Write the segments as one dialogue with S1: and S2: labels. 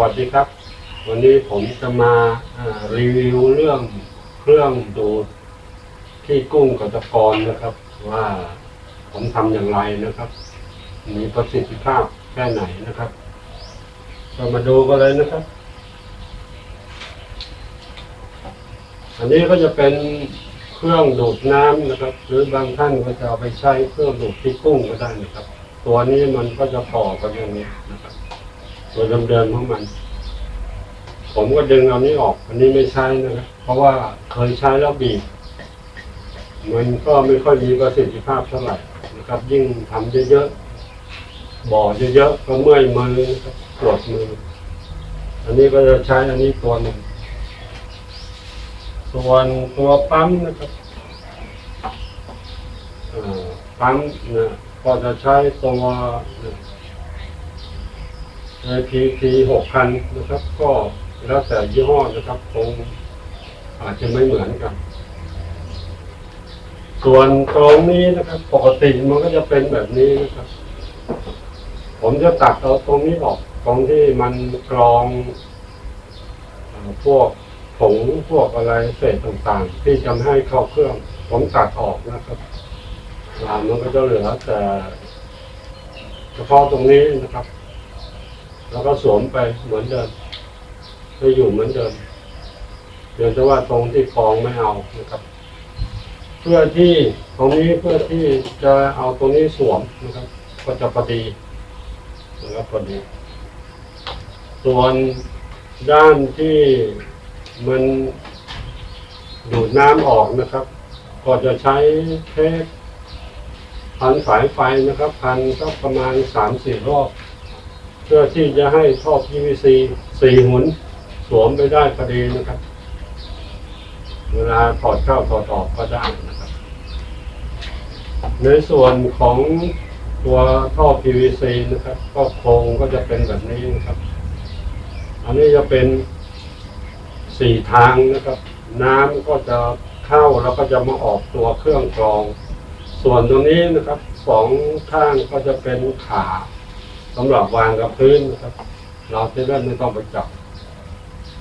S1: วัสดีครับ วันนี้ผมจะมารีวิวเรื่องเครื่องดูดที่กุ้งกับตะกอนนะครับ ว่าผมทำอย่างไรนะครับ มีประสิทธิภาพแค่ไหนนะครับก็มาดูกันเลยนะครับ อันนี้ก็จะเป็นเครื่องดูดน้ำนะครับ หรือบางท่านก็จะเอาไปใช้เครื่องดูดที่กุ้งก็ได้นะครับ ตัวนี้มันก็จะต่อกันอย่างนี้นะครับ ตัวเดิมๆของมัน ผมก็ดึงเอานี้ออก อันนี้ไม่ใช้นะครับเพราะว่าเคยใช้แล้วบีบ มันก็ไม่ค่อยมีประสิทธิภาพเท่าไหร่นะครับ ยิ่งทำเยอะๆบ่อเยอะๆก็เมื่อยมือปวดมือ อันนี้ก็จะใช้อันนี้ตัวหนึ่งส่วนตัวปั๊มนะครับอ่อปั๊มนะก็จะใช้ตัว IPT หกพันนะครับ ก็แล้วแต่ยี่ห้อนะครับคงอาจจะไม่เหมือนกัน ส่วนตรงนี้นะครับ ปกติมันก็จะเป็นแบบนี้นะครับ ผมจะตัดเอาตรงนี้ออก ตรงที่มันกรองอพวกผงพวกอะไรเศษต่างๆ ที่จะให้เข้าเครื่อง ผมตัดออกนะครับอ่ามันก็จะเหลือแต่เฉพาะตรงนี้นะครับ แล้วก็สวมไปเหมือนเดิมจะอยู่เหมือนเดิมเพียงแต่ว่าตรงที่กรองไม่เอานะครับ เพื่อที่ตรงนี้เพื่อที่จะเอาตรงนี้สวมนะครับ ก็จะพอดีนะครับพอดี ส่วนด้านที่มันดูดน้ำออกนะครับ ก็จะใช้เทปพันสายไฟนะครับ พันก็ประมาณสามสี่รอบ พื่อที่จะให้ท่อ PVC สี่หุนสวมไปได้พอดีนะครับ เวลาถอดเข้าถอดออกก็ได้นะครับ ในส่วนของตัวท่อ PVC นะครับ ก็โครงก็จะเป็นแบบนี้นะครับ อันนี้จะเป็นสี่ทางนะครับ น้ำก็จะเข้าแล้วก็จะมาออกตัวเครื่องกรอง ส่วนตรงนี้นะครับสองข้างก็จะเป็นขา สำหรับวางกับพื้นนะครับ เราจะได้ไม่ต้องไปจับ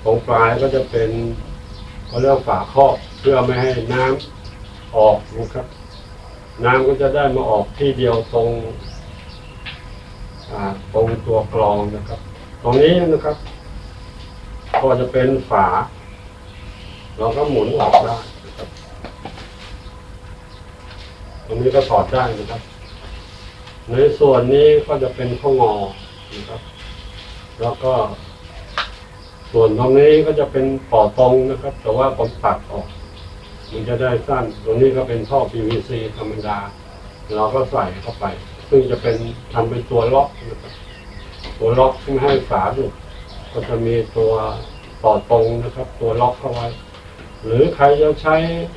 S1: ตรงปลายก็จะเป็นเขาเรียกว่าฝาครอบเพื่อไม่ให้น้ำออกนะครับ น้ำก็จะได้มาออกที่เดียวตรงอ่าตรงตัวกรองนะครับ ตรงนี้นะครับ ก็จะเป็นฝา เราก็หมุนออกได้นะครับ ตรงนี้ก็ถอดได้นะครับ ในส่วนนี้ก็จะเป็นข้องอนะครับ แล้วก็ ส่วนตรงนี้ก็จะเป็นต่อตรงนะครับ แต่ว่าผมตัดออก มันจะได้สั้น ตรงนี้ก็เป็นท่อ PVC ธรรมดา เราก็ใส่เข้าไป ซึ่งจะเป็นทำเป็นตัวล็อกนะครับ ตัวล็อกที่ไม่ให้ฝาหลุดก็จะมีตัวต่อตรงนะครับ ตัวล็อกเข้าไว้ หรือใครจะใช้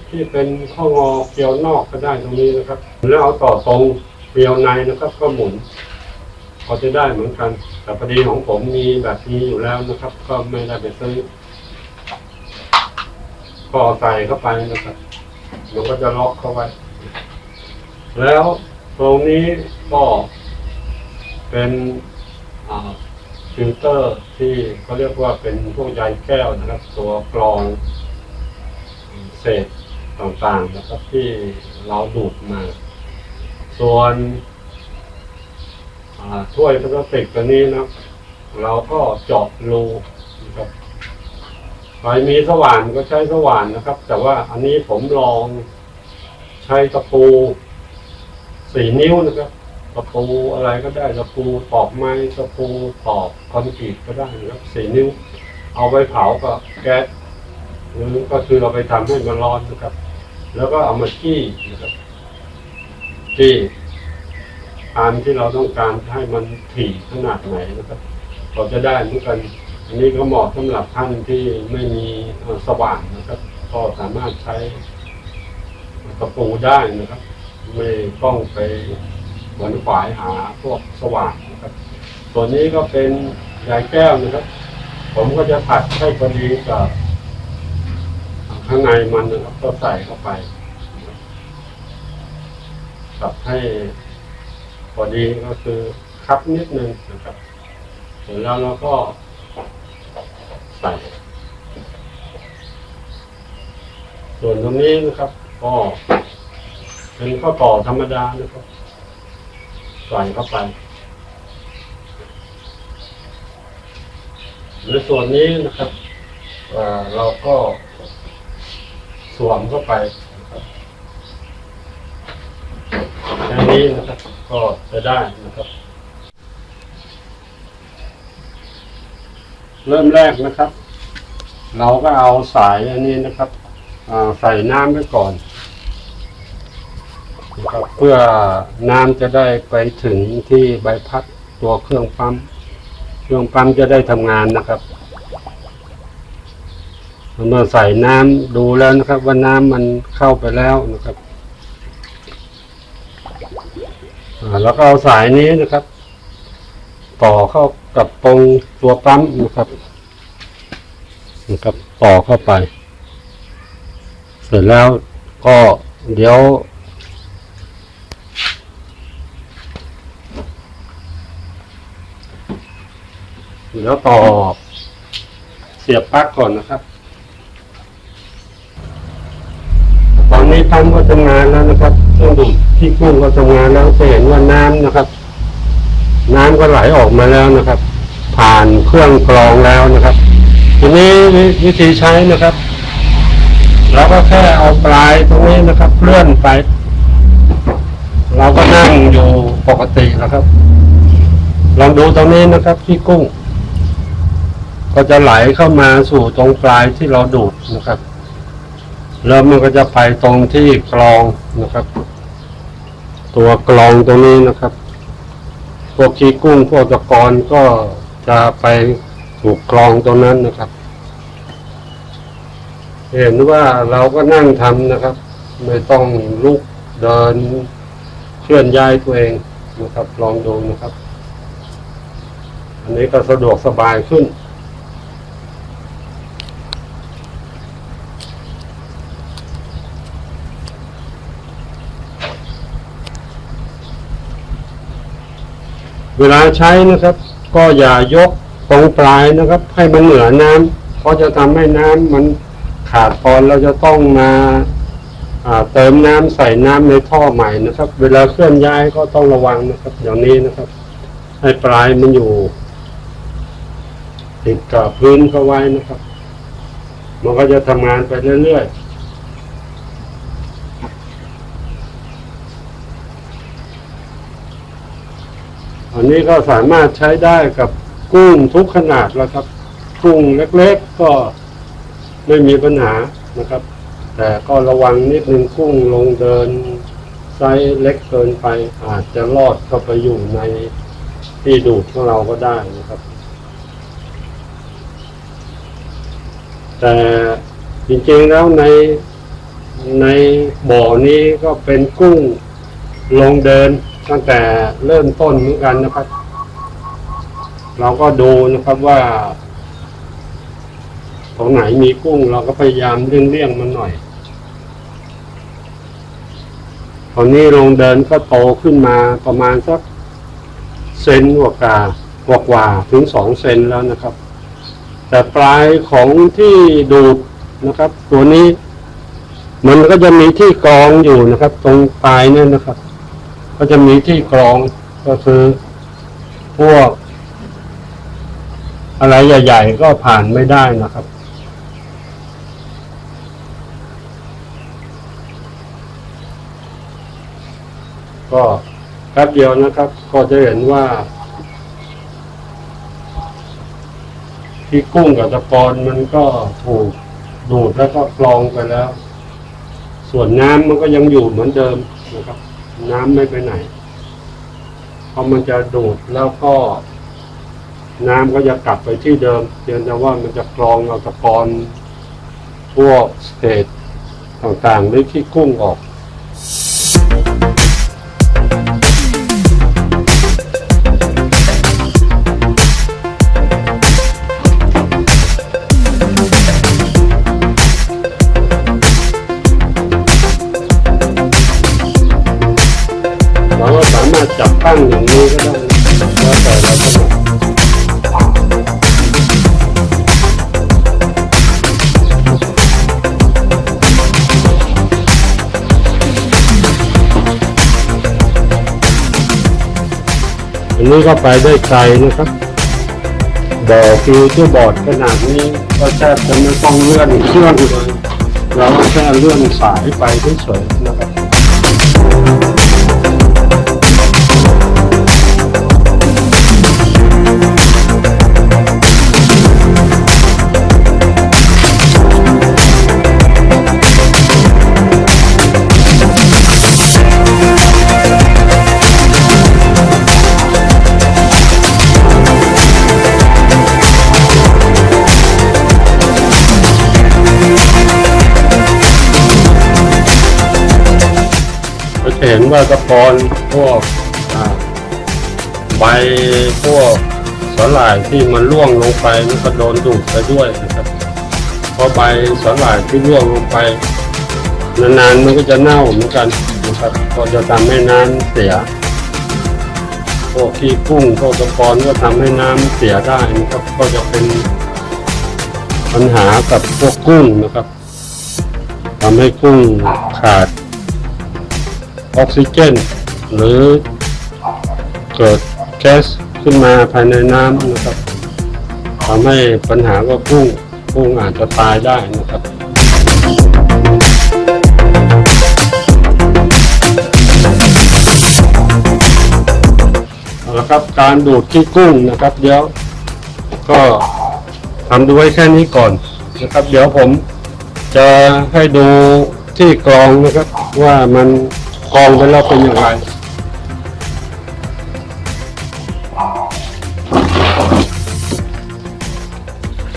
S1: ที่เป็นข้องอเกลียวนอกก็ได้ตรงนี้นะครับ แล้วเอาต่อตรง เกลียวในนะครับ ก็หมุนพอจะได้เหมือนกัน แต่พอดีของผมมีแบบนี้อยู่แล้วนะครับ ก็ไม่ได้ไปซื้อก็เอใส่เข้าไปนะครับมันก็จะล็อกเข้าไว้ แล้วตรงนี้ก็เป็นฟิลเตอร์ที่เขาเรียกว่าเป็นพวกใยแก้วนะครับ ตัวกรองเศษต่างๆนะครับที่เราดูดมา ส่วนถ้วยพลาสติกตัวนี้นะเราก็เจาะรูนะครับใครมีสว่านก็ใช้สว่านนะครับ แต่ว่าอันนี้ผมลองใช้ตะปูสี่นิ้วนะครับตะปูอะไรก็ได้ตะปูตอกไม้ตะปูตอกคอนกรีตก็ได้นะครับสี่นิ้ว เอาไปเผากับแก๊สหรือก็คือเราไปทำให้มันร้อนนะครับ แล้วก็เอามาจี้นะครับ จี้ตามที่เราต้องการให้มันถี่ขนาดไหนนะครับเราจะได้เหมือนกัน อันนี้ก็เหมาะสำหรับท่านที่ไม่มีสว่านนะครับ ก็สามารถใช้ตะปูได้นะครับ ไม่ต้องไปหวนขวายหาพวกสว่านนะครับส่วนนี้ก็เป็นยายแก้วนะครับ ผมก็จะผัดให้พอดีกับข้างในมันนะครับก็ใส่เข้าไป ตัดให้พอดีก็คือคับนิดนึงนะครับเสร็จแล้วเราก็ใส่ ส่วนตรงนี้นะครับก็เป็นข้าวต่อธรรมดานะครับใส่เข้าไปหรือส่วนนี้นะครับเราก็สวมเข้าไป นะครับแค่นี้นะครับ ก็จะได้นะครับ เริ่มแรกนะครับ เราก็เอาสายอันนี้นะครับใส่น้ำไว้ก่อนนะครับเพื่อน้ำจะได้ไปถึงที่ใบพัดตัวเครื่องปั๊ม เครื่องปั๊มจะได้ทำงานนะครับเมื่อใส่น้ำดูแล้วนะครับ ว่าน้ำมันเข้าไปแล้วนะครับ อ่าแล้วก็เอาสายนี้นะครับ ต่อเข้ากับตรงตัวปั๊มนะครับนะครับต่อเข้าไป เสร็จแล้วก็เดี๋ยว เดี๋ยวต่อเสียบปลั๊กก่อนนะครับ ตอนนี้ปั๊มก็ทำงานแล้วนะครับเครื่องดูด ที่กุ้งก็ทำงานแล้วจะเห็นว่าน้ำนะครับ น้ำก็ไหลออกมาแล้วนะครับ ผ่านเครื่องกรองแล้วนะครับ ทีนี้วิวิธีใช้นะครับเราก็แค่เอาปลายตรงนี้นะครับเลื่อนไป เราก็นั่งอยู่ปกติแล้วครับ ลองดูตรงนี้นะครับที่กุ้ง ก็จะไหลเข้ามาสู่ตรงปลายที่เราดูดนะครับแล้วมันก็จะไปตรงที่กรองนะครับ ตัวกรองตรงนี้นะครับ พวกขี้กุ้งพวกตะกอนก็จะไปถูกกรองตรงนั้นนะครับ เห็นว่าเราก็นั่งทำนะครับ ไม่ต้องลุกเดินเคลื่อนย้ายตัวเองนะครับ ลองดูนะครับ อันนี้ก็สะดวกสบายขึ้น เวลาใช้นะครับ ก็อย่ายกตรงปลายนะครับ ให้มันเหนือน้ำเพราะจะทำให้น้ำมันขาดตอนเราจะต้องมาเติมน้ำใส่น้ำในท่อใหม่นะครับ เวลาเคลื่อนย้ายก็ต้องระวังนะครับอย่างนี้นะครับ ให้ปลายมันอยู่ ติดกับพื้นเข้าไว้นะครับ มันก็จะทำงานไปเรื่อยๆ อันนี้ก็สามารถใช้ได้กับกุ้งทุกขนาดแล้วครับ กุ้งเล็กๆก็ไม่มีปัญหานะครับ แต่ก็ระวังนิดนึงกุ้งลงเดินไซส์เล็กเกินไป อาจจะรอดเข้าไปอยู่ในที่ดูดของเราก็ได้นะครับ แต่จริงๆแล้วในในบ่อนี้ก็เป็นกุ้งลงเดิน ตั้งแต่เริ่มต้นเหมือนกันนะครับ เราก็ดูนะครับว่าตรงไหนมีกุ้งเราก็พยายามเลี่ยงๆมันหน่อยตอนนี้ลงเดินก็โตขึ้นมาประมาณสักเซนกว่ากากว่ากว่าถึงสองเซนแล้วนะครับ แต่ปลายของที่ดูดนะครับ ตัวนี้ มันก็จะมีที่กรองอยู่นะครับ ตรงปลายเนี่ยนะครับ ก็จะมีที่กรองก็คือ พวก อะไรใหญ่ ๆ ก็ผ่านไม่ได้นะครับ ก็แป๊บเดียวนะครับ ก็จะเห็นว่าที่กุ้งกับตะกอนมันก็ถูกดูดแล้วก็กรองไปแล้ว ส่วนน้ำมันก็ยังอยู่เหมือนเดิมนะครับ น้ำไม่ไปไหนเพราะมันจะดูดแล้วก็น้ำก็จะกลับไปที่เดิมเพียงแต่ว่ามันจะกรองเอาตะกอนพวกเศษต่างๆหรือที่กุ้งออก ก็จับตั้งอย่างนี้ก็ได้แล้วแต่เราถนัดอันนี้ก็ไปได้ไกลนะครับบ่อฟิวเจอร์บอร์ดขนาดนี้ก็แทบจะไม่ต้องเลื่อนเครื่องเลยเราแค่เลื่อนสายไปเฉยๆนะครับ ห็นว่าตะกอนพวกใบพวกสาหร่ายที่มันร่วงลงไปมันก็โดนดูดไปด้วยนะครับพราะใบสาหร่ายที่ร่วงลงไปนานๆมันก็จะเน่าเหมือนกันนะครับก็จะทำให้น้ำเสียพวกขี้กุ้งพวกตะกอนก็ทำให้น้ำเสียได้นะครับก็จะเป็นปัญหากับพวกกุ้งนะครับทำให้กุ้ง ออกซิเจน หรือเกิดแก๊สขึ้นมาภายในน้ำนะครับทำให้ปัญหาก็กุ้งกุ้งอาจจะตายได้นะครับเอาละครับการดูดขี้กุ้งนะครับเดี๋ยว ก็ทำดูไว้แค่นี้ก่อนนะครับ เดี๋ยวผมจะให้ดูที่กรองนะครับว่ามัน กรองไปแล้วเป็นอย่างไร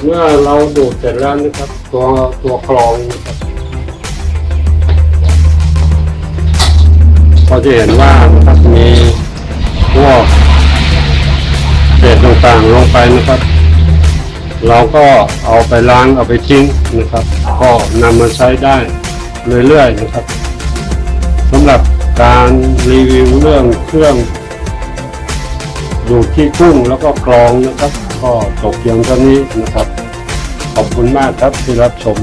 S1: เมื่อเราดูดเสร็จแล้วนะครับ ตัวตัวกรองนะครับก็จะเห็นว่านะครับมีพวกเศษต่างๆลงไปนะครับ เราก็เอาไปล้างเอาไปทิ้งนะครับ ก็นำมาใช้ได้เรื่อยๆนะครับ สำหรับการรีวิวเรื่องเครื่องดูดขี้กุ้งแล้วก็กรองนะครับ ก็จบเพียงเท่านี้นะครับ ขอบคุณมากครับที่รับชม